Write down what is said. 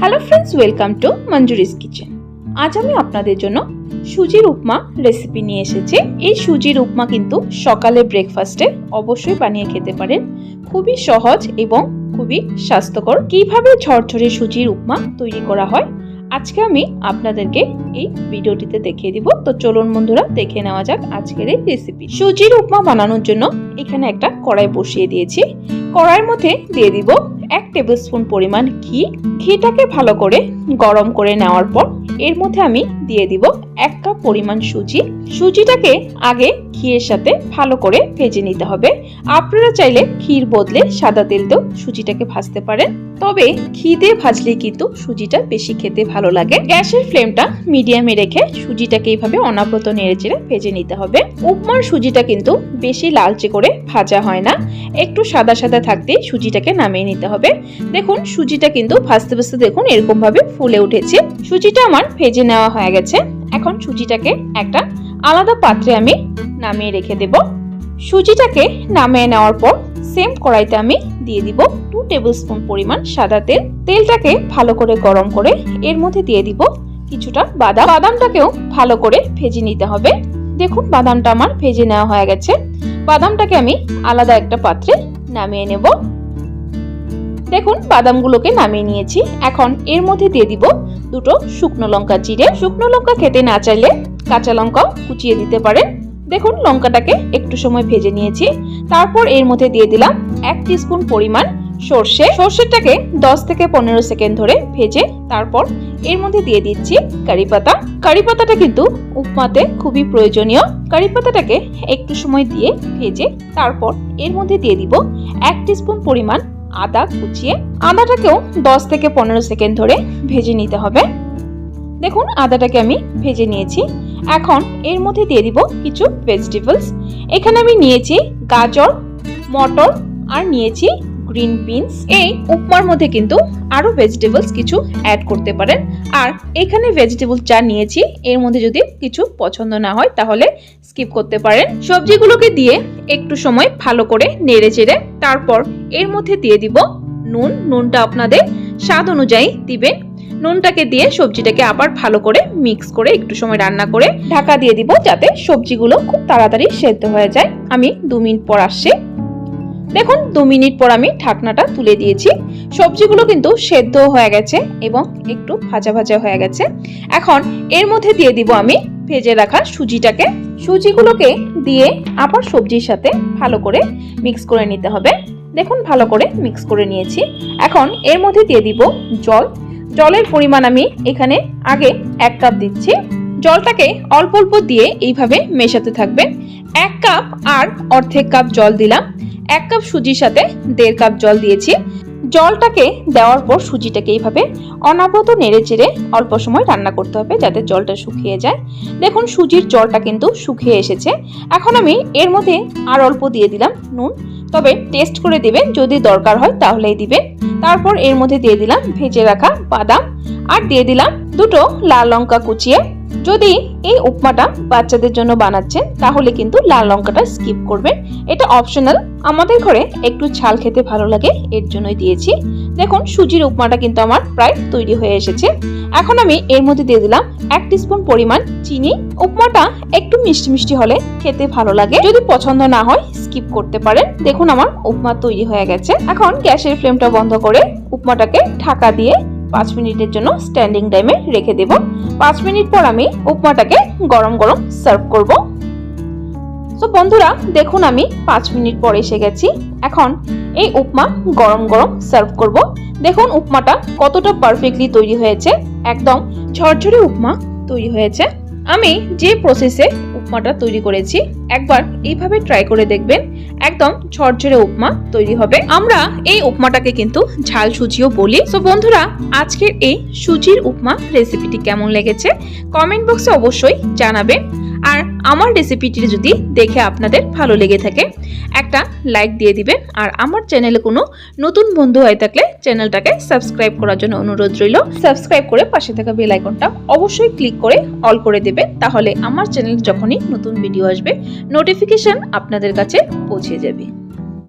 Hello friends welcome to Manjuri's kitchen আজ আমি আপনাদের জন্য সুজির উপমা রেসিপি নিয়ে এসেছি। এই সুজির উপমা কিন্তু সকালে ব্রেকফাস্টে অবশ্যই বানিয়ে খেতে পারেন। খুবই সহজ এবং খুবই স্বাস্থ্যকর। কীভাবে ঝরঝরে সুজির উপমা তৈরি করা হয়, আজকে আমি আপনাদেরকে এই ভিডিওটিতে দেখিয়ে দিব। তো চলুন বন্ধুরা, দেখে নেওয়া যাক আজকের এই রেসিপি সুজির উপমা বানানোর জন্য এখানে একটা কড়াই বসিয়ে দিয়েছি। কড়াইয়ের মধ্যে দিয়ে দিব এক টেবিল স্পুন পরিমাণ ঘি। ঘিটাকে ভালো করে গরম করে নেওয়ার পর এর মধ্যে আমি দিয়ে দিব এক কাপ পরিমাণ সুজি। সুজিটাকে আগে ঘিয়ের সাথে ভালো করে ভেজে নিতে হবে। আপনারা চাইলে ক্ষীর বদলে সাদা তেল দিয়েও সুজিটাকে ভাজতে পারেন। তবে ঘি দিয়ে ভাজলে কিন্তু সুজিটা বেশি খেতে ভালো লাগে। গ্যাসের ফ্লেমটা মিডিয়ামে রেখে সুজিটাকে এইভাবে অনাব্রত নেড়েচেড়ে ভেজে নিতে হবে। উপমার সুজিটা কিন্তু বেশি লালচে করে ভাজা হয় না। একটু সাদা সাদা থাকতেই সুজিটাকে নামিয়ে নিতে হবে। দেখুন, সুজিটা কিন্তু ভাজতে ভাজতে দেখুন এরকম ভাবে ফুলে উঠেছে। সুজিটা আমার ভেজে নেওয়া হয়ে গেছে। এখন সুজিটাকে একটা আলাদা পাত্রে আমি নামিয়ে রেখে দেব। সুজিটাকে নামিয়ে নেওয়ার পর সেম কড়াইতে আমি দিয়ে দিব টু টেবিল স্পুন পরিমাণ সাদা তেল। তেলটাকে ভালো করে গরম করে এর মধ্যে দিয়ে দিব কিছুটা বাদাম। বাদামটাকেও ভালো করে ভেজে নিতে হবে। দেখুন বাদামটা আমার ভেজে নেওয়া হয়ে গেছে। বাদামটাকে আমি আলাদা একটা পাত্রে নামিয়ে নেব। দেখুন বাদামগুলোকে নামিয়ে নিয়েছি। এখন এর মধ্যে দিয়ে দিব দুটো শুকনো লঙ্কা চিড়ে শুকনো লঙ্কা খেতে না চাইলে কাঁচা লঙ্কাও কুচিয়ে দিতে পারেন। দেখুন, লঙ্কাটাকে একটু সময় ভেজে নিয়েছি। তারপর এর মধ্যে দিয়ে দিলাম এক স্পুন পরিমাণ সর্ষে। সর্ষেটাকে 10 থেকে পনেরো সেকেন্ড ধরে ভেজে তারপর এর মধ্যে দিয়ে দিচ্ছি কারি পাতা। কারি পাতাটা কিন্তু উপমাতে খুবই প্রয়োজনীয়। কারি পাতাটাকে একটু সময় দিয়ে ভেজে তারপর এর মধ্যে দিয়ে দিব এক স্পুন পরিমাণ আদা কুচিয়ে আদাটাকেও 10 থেকে পনেরো সেকেন্ড ধরে ভেজে নিতে হবে। দেখুন, আদাটাকে আমি ভেজে নিয়েছি। এখন এর মধ্যে দিয়ে দিব কিছু ভেজিটেবলস এখানে আমি নিয়েছি গাজর, মটর, আর নিয়েছি গ্রিন বিনস এই উপমার মধ্যে কিন্তু আরও ভেজিটেবলস কিছু অ্যাড করতে পারেন। আর এখানে ভেজিটেবল যা নিয়েছি, এর মধ্যে যদি কিছু পছন্দ না হয়, তাহলে স্কিপ করতে পারেন। সবজিগুলোকে দিয়ে একটু সময় ভালো করে নেড়ে চেড়ে তারপর এর মধ্যে দিয়ে দিব নুন। নুনটা আপনাদের স্বাদ অনুযায়ী দিবেন। নুনটাকে দিয়ে সবজিটাকে আবার ভালো করে মিক্স করে একটু সময় রান্না করে ঢাকা দিয়ে দিব যাতে সবজিগুলো খুব তাড়াতাড়ি সেদ্ধ হয়ে যায়। আমি দু মিনিট পর আসছি। দেখুন, দু মিনিট পর আমি ঢাকনাটা তুলে দিয়েছি। সবজিগুলো কিন্তু সেদ্ধ হয়ে গেছে এবং একটু ভাজা ভাজা হয়ে গেছে। এখন এর মধ্যে দিয়ে দিব আমি ভেজে রাখা সুজিটাকে। সুজিগুলোকে দিয়ে আবার সবজির সাথে ভালো করে মিক্স করে নিতে হবে। দেখুন, ভালো করে মিক্স করে নিয়েছি। এখন এর মধ্যে দিয়ে দিব জল। জলের পরিমাণ আমি এখানে আগে এক কাপ দিচ্ছি। জলটাকে অল্প অল্প দিয়ে এইভাবে মেশাতে থাকবে। এক কাপ আর অর্ধেক কাপ জল দিলাম। এক কাপ সুজির সাথে দেড় কাপ জল দিয়েছি। জলটাকে দেওয়ার পর সুজিটাকে এইভাবে অনাবত নেড়ে চেড়ে অল্প সময় রান্না করতে হবে যাতে জলটা শুকিয়ে যায়। দেখুন, সুজির জলটা কিন্তু শুকিয়ে এসেছে। এখন আমি এর মধ্যে আর অল্প দিয়ে দিলাম নুন। তবে টেস্ট করে দেবেন, যদি দরকার হয় তাহলেই দিবেন। তারপর এর মধ্যে দিয়ে দিলাম ভেজে রাখা বাদাম। আর দিয়ে দিলাম দুটো লাল লঙ্কা কুচিয়ে যদি এই উপমাটা বাচ্চাদের জন্য বানাচ্ছেন, তাহলে কিন্তু লাল লঙ্কাটা স্কিপ করবেন। এটা অপশনাল আমাদের ঘরে একটু ঝাল খেতে ভালো লাগে, এর জন্যই দিয়েছি। দেখুন, সুজির উপমাটা কিন্তু আমার প্রায় তৈরি হয়ে এসেছে। এখন আমি এর মধ্যে দিয়ে দিলাম এক স্পুন পরিমাণ চিনি। উপমাটা একটু মিষ্টি মিষ্টি হলে খেতে ভালো লাগে। যদি পছন্দ না হয় স্কিপ করতে পারেন। দেখুন, আমার উপমা তৈরি হয়ে গেছে। এখন গ্যাসের ফ্লেমটা বন্ধ করে উপমাটাকে ঢাকা দিয়ে পাঁচ মিনিটের জন্য স্ট্যান্ডিং টাইমে রেখে দেব। পাঁচ মিনিট পর আমি উপমাটাকে গরম গরম সার্ভ করব। তো বন্ধুরা, দেখুন আমি পাঁচ মিনিট পর এসে গেছি। এখন এই উপমা গরম গরম সার্ভ করব। দেখুন উপমাটা কতটা পারফেক্টলি তৈরি হয়েছে। একদম ঝরঝরে উপমা তৈরি হয়েছে। আমি যে প্রসেসে উপমাটা তৈরি করেছি, একবার এইভাবে ট্রাই করে দেখবেন। একদম ঝরঝরে উপমা তৈরি হবে। আমরা এই উপমাটাকে কিন্তু ঝাল সুজিও বলি। তো বন্ধুরা, আজকের এই সুজির উপমা রেসিপিটি কেমন লেগেছে? কমেন্ট বক্সে অবশ্যই জানাবেন। আর আমার রেসিপিটি যদি দেখে আপনাদের ভালো লেগে থাকে, একটা লাইক দিয়ে দিবেন। আর আমার চ্যানেলে কোনো নতুন বন্ধু হয়ে থাকলে চ্যানেলটাকে সাবস্ক্রাইব করার জন্য অনুরোধ রইল। সাবস্ক্রাইব করে পাশে থাকা বেল আইকনটা অবশ্যই ক্লিক করে অল করে দেবে তাহলে আমার চ্যানেল যখনই নতুন ভিডিও আসবে নোটিফিকেশান আপনাদের কাছে পৌঁছে যাবে।